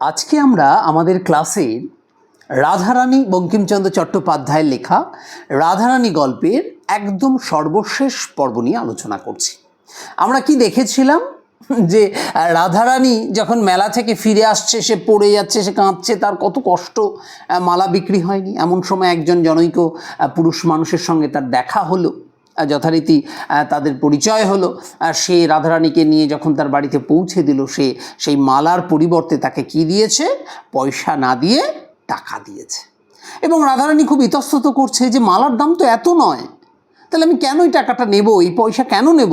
আজকে আমরা আমাদের ক্লাসের রাধারানী বঙ্কিমচন্দ্র চট্টোপাধ্যায়ের লেখা রাধারানী গল্পের একদম সর্বশেষ পর্ব নিয়ে আলোচনা করছি। আমরা কি দেখেছিলাম? যে রাধারানী যখন মেলা থেকে ফিরে আসছে, সে পড়ে যাচ্ছে, সে কাঁদছে, তার কত কষ্ট, মালা বিক্রি হয়নি। এমন সময় একজন জনৈক পুরুষ মানুষের সঙ্গে তার দেখা হলো। যথারীতি তাদের পরিচয় হলো। সে রাধারানীকে নিয়ে যখন তার বাড়িতে পৌঁছে দিল, সে সেই মালার পরিবর্তে তাকে কি দিয়েছে? পয়সা না দিয়ে টাকা দিয়েছে। এবং রাধারানী খুব ইতস্তত করছে যে, মালার দাম তো এত নয়। তাহলে আমি কেন এই টাকাটা নেব? এই পয়সা কেন নেব?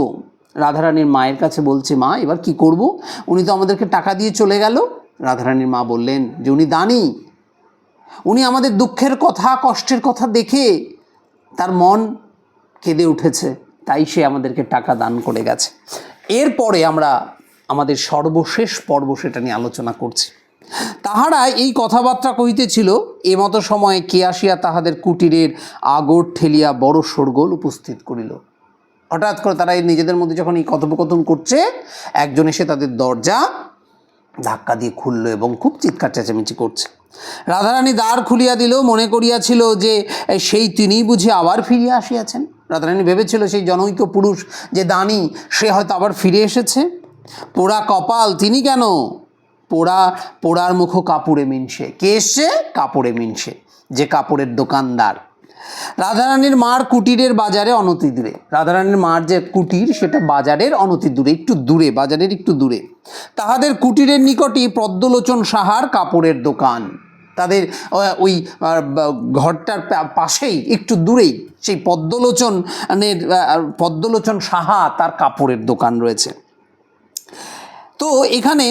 রাধারানীর মায়ের কাছে বলছে, মা, এবার কি করব? উনি তো আমাদেরকে টাকা দিয়ে চলে গেল। রাধারানীর মা বললেন, যে উনি দানি। উনি আমাদের দুঃখের কথা, কষ্টের কথা দেখে তার মন কেঁদে উঠেছে, তাই সে আমাদেরকে টাকা দান করে গেছে। এরপরে আমরা আমাদের সর্বশেষ পর্ব সেটা নিয়ে আলোচনা করছি। তাহারা এই কথাবার্তা কহিতেছিল এমতো সময়ে কে আসিয়া তাহাদের কুটিরের আগর ঠেলিয়া বড় শোরগোল উপস্থিত করিল। হঠাৎ করে তারা এই নিজেদের মধ্যে যখন এই কথোপকথন করছে, একজন এসে তাদের দরজা ধাক্কা দিয়ে খুললো এবং খুব চিৎকার চেঁচামেচি করছে। রাধারানী দ্বার খুলিয়া দিল, মনে করিয়াছিল যে সেই তিনিই বুঝি আবার ফিরিয়া আসিয়াছেন। রাধারানী ভেবেছিল সেই জনৈক পুরুষ যে দানি, সে হয়তো আবার ফিরে এসেছে। পোড়া কপাল, তিনি কেন? পোড়া, পোড়ার মুখো কাপড়ে মিনছে। কে এসছে? কাপড়ে মিনছে, যে কাপড়ের দোকানদার। রাধারানীর মার কুটিরের বাজারে অনতি দূরে। রাধারানীর মার যে কুটির, সেটা বাজারের অনতি দূরে, একটু দূরে, বাজারের একটু দূরে। তাহাদের কুটিরের নিকটই পদ্মলোচন সাহার কাপড়ের দোকান। তাদের ওই ঘরটার পাশেই, একটু দূরেই, সেই পদ্মলোচনের পদ্মলোচন সাহা তার কাপড়ের দোকান রয়েছে। তো এখানে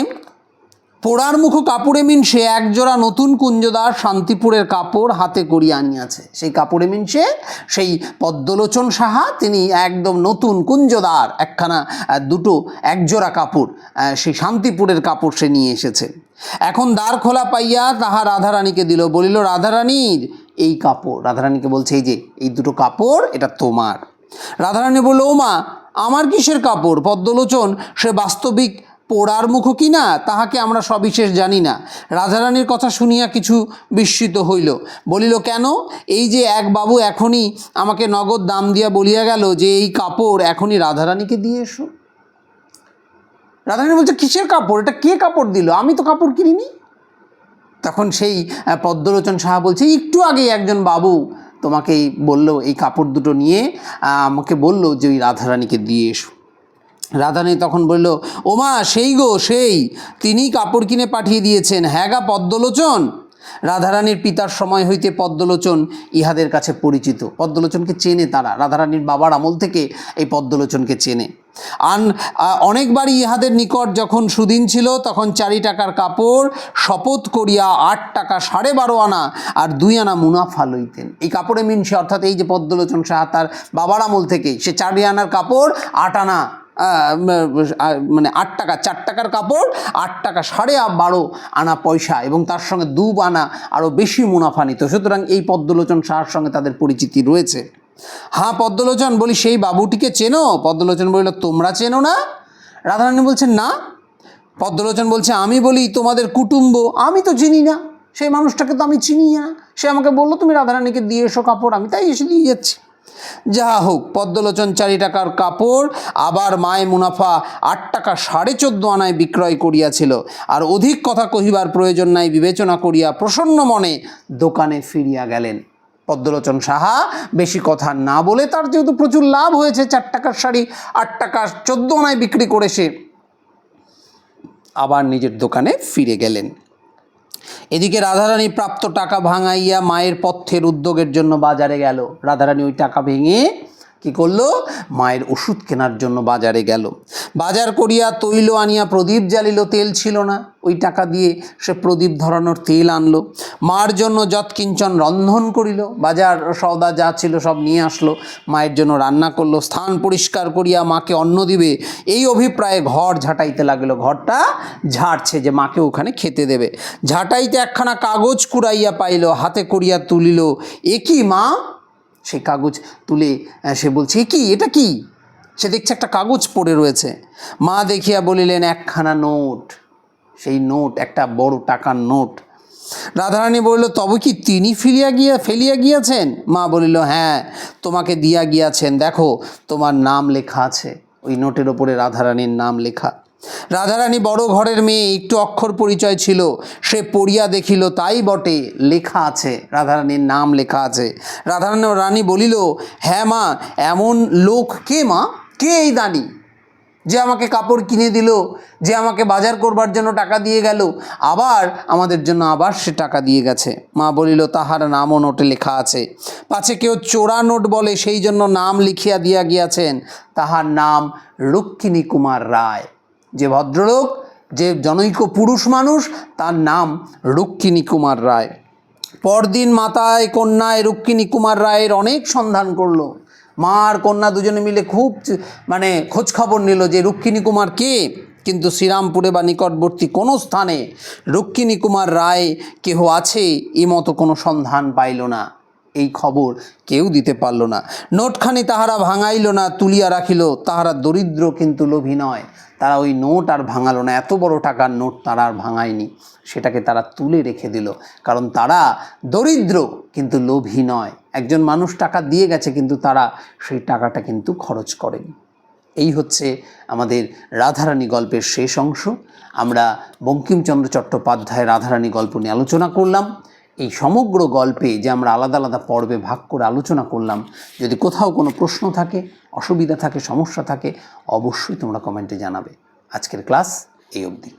পোড়ার মুখো কাপড়ে মিনসে একজোড়া নতুন কুঞ্জদার শান্তিপুরের কাপড় হাতে করিয়া আনিয়াছে। সেই কাপড়ে মিনসে সেই পদ্মলোচন সাহা, তিনি একদম নতুন কুঞ্জদার, একখানা দুটো একজোড়া কাপড় সেই শান্তিপুরের কাপড় সে নিয়ে এসেছে। এখন দ্বার খোলা পাইয়া তাহা রাধারানীকে দিল, বলিল, রাধারানীর এই কাপড়। রাধারানীকে বলছে, এই যে, এই দুটো কাপড়, এটা তোমার। রাধারানী বলল ও মা আমার কিসের কাপড়? পদ্মলোচন, সে বাস্তবিক পোড়ার মুখ কি না, তাহাকে আমরা সবিশেষ জানি না। রাধারানীর কথা শুনিয়া কিছু বিস্মিত হইল। বলিল, কেন? এই যে এক বাবু এখনই আমাকে নগদ দাম দিয়া বলিয়া গেল যে এই কাপড় এখনই রাধারানীকে দিয়ে এসো। রাধারানী বলছে, কিসের কাপড়? এটা কে কাপড় দিল? আমি তো কাপড় কিনিনি? তখন সেই পদ্মলোচন সাহা বলছে, একটু আগে একজন বাবু তোমাকে বলল, এই কাপড় দুটো নিয়ে আমাকে বলল যে ওই রাধারানীকে দিয়ে এসো। রাধারানী তখন বলল, ওমা, সেই গো, সেই। তিনি কাপড় কিনে পাঠিয়ে দিয়েছেন। হ্যাঁ গা, পদ্মলোচন? রাধারানীর পিতার সময় হইতে পদ্মলোচন ইহাদের কাছে পরিচিত। পদ্মলোচনকে চেনে তারা। রাধারানীর বাবার আমল থেকে এই পদ্মলোচনকে চেনে। আন অনেকবারই ইহাদের নিকট যখন সুদিন ছিল, তখন চারি টাকার কাপড়, শপথ করিয়া আট টাকা সাড়ে বারো আনা আর দুই আনা মুনাফা লইতেন। এই কাপড়ে মিনসে, অর্থাৎ এই যে পদ্মলোচন সাহা তার বাবার আমল থেকে সে চারি আনার কাপড়, আট আনা মানে আট টাকা, চার টাকার কাপড়, আট টাকা সাড়ে বারো আনা পয়সা এবং তার সঙ্গে দু আনা আরও বেশি মুনাফা নিত। সুতরাং এই পদ্মলোচন সাহার সঙ্গে তাদের পরিচিতি রয়েছে। হ্যাঁ পদ্মলোচন, বলি সেই বাবুটিকে চেনো? পদ্মলোচন বলিল, তোমরা চেনো না? রাধারানী বলছেন, না। পদ্মলোচন বলছে, আমি বলি, তোমাদের কুটুম্ব, আমি তো চিনি না। সেই মানুষটাকে তো আমি চিনি না। সে আমাকে বলল, তুমি রাধারানীকে দিয়ে এসো কাপড়, আমি তাই এসে দিয়ে যাচ্ছি। যাহা হোক পদ্মলোচন চারি টাকার কাপড়, আবার মায় মুনাফা আট টাকা সাড়ে চোদ্দ আনায় বিক্রয় করিয়াছিল। আর অধিক কথা কহিবার প্রয়োজন নাই, বিবেচনা করিয়া প্রসন্ন মনে দোকানে ফিরিয়া গেলেন। পদ্মলোচন সাহা বেশি কথা না বলে তার যেহেতু প্রচুর লাভ হয়েছে, চার টাকার শাড়ি আট টাকা চোদ্দ আনায় বিক্রি করে সে আবার নিজের দোকানে ফিরে গেলেন। এদিকে রাধারানী প্রাপ্ত টাকা ভাঙাইয়া মায়ের পথ্যের উদ্যোগের জন্য বাজারে গেল। রাধারানী ওই টাকা ভেঙে কি করল? মায়ের ওষুধ কেনার জন্য বাজারে গেল। বাজার করিয়া তৈল আনিয়া প্রদীপ জ্বালিল, তেল ছিল না। ওই টাকা দিয়ে সে প্রদীপ ধরানোর তেল আনলো। মার জন্য যৎকিঞ্চন রন্ধন করিল। বাজার সওদা যা ছিল সব নিয়ে আসলো। মায়ের জন্য রান্না করল। স্থান পরিষ্কার করিয়া মাকে অন্ন দিবে। এই অভিপ্রায়ে ঘর ঝাঁটাইতে লাগল। ঘরটা ঝাড়ছে যে মাকে ওখানে খেতে দেবে। ঝাঁটাইতে একখানা কাগজ কুড়াইয়া পাইল। হাতে করিয়া তুলিল, এ কি মা? সেই কাগজ তুলে সে বলছে, "এ কি? এটা কি? সে দেখছে একটা কাগজ পড়ে রয়েছে। মা দেখিয়া বলিলেন, একখানা নোট। সেই নোট, একটা বড় টাকার নোট। রাধারানী বলিল, তবে কি তিনি ফিরিয়া গিয়া, ফেলিয়া গিয়াছেন? মা বলিল হ্যাঁ তোমাকে দিয়া গিয়াছেন। দেখো, তোমার নাম লেখা আছে। ওই নোটের ওপরে রাধারানীর নাম লেখা। রাধারানী বড় ঘরের মেয়ে, একটু অক্ষর পরিচয় ছিল। সে পড়িয়া দেখিল, তাই বটে লেখা আছে। রাধারানীর নাম লেখা আছে। রাধারানী রানী বলিল হ্যাঁ মা, এমন লোক কে মা? কে এই দানি? যে আমাকে কাপড় কিনে দিল, যে আমাকে বাজার করবার জন্য টাকা দিয়ে গেল, আবার আমাদের জন্য আবার সে টাকা দিয়ে গেছে। মা বলিল, তাহার নামও নোটে লেখা আছে। পাছে কেউ চোরা নোট বলে, সেই জন্য নাম লিখিয়া দিয়া গিয়াছেন। তাহার নাম রক্ষিণী কুমার রায়। যে ভদ্রলোক, যে জনৈক পুরুষ মানুষ, তার নাম রক্ষিণী কুমার রায়। পরদিন মাতায়, কন্যায় রুক্মিণী কুমার রায়ের অনেক সন্ধান করল। মা আর কন্যা দুজনে মিলে খুব মানে খোঁজ খবর নিল যে রুক্মিণী কুমার কে। কিন্তু শ্রীরামপুরে বা নিকটবর্তী কোনো স্থানে রুক্মিণী কুমার রায় কেহ আছে এই মতো কোনো সন্ধান পাইল না। এই খবর কেউ দিতে পারল না। নোটখানি তাহারা ভাঙাইল না, তুলিয়া রাখিল। তাহারা দরিদ্র কিন্তু লোভী নয়। তারা ওই নোট আর ভাঙালো না। এত বড় টাকার নোট তারা আর ভাঙায়নি। সেটাকে তারা তুলে রেখে দিল। কারণ তারা দরিদ্র, কিন্তু লোভী নয়। একজন মানুষ টাকা দিয়ে গেছে, কিন্তু তারা সেই টাকাটা কিন্তু খরচ করেনি। এই হচ্ছে আমাদের রাধারানী গল্পের শেষ অংশ। আমরা বঙ্কিমচন্দ্র চট্টোপাধ্যায়ের রাধারানী গল্প নিয়ে আলোচনা করলাম। এই সমগ্র গল্পে যে আমরা আলাদা আলাদা পর্বে ভাগ করে আলোচনা করলাম, যদি কোথাও কোনো প্রশ্ন থাকে, অসুবিধা থাকে, সমস্যা থাকে, অবশ্যই তোমরা কমেন্টে জানাবে। আজকের ক্লাস এই অবধি।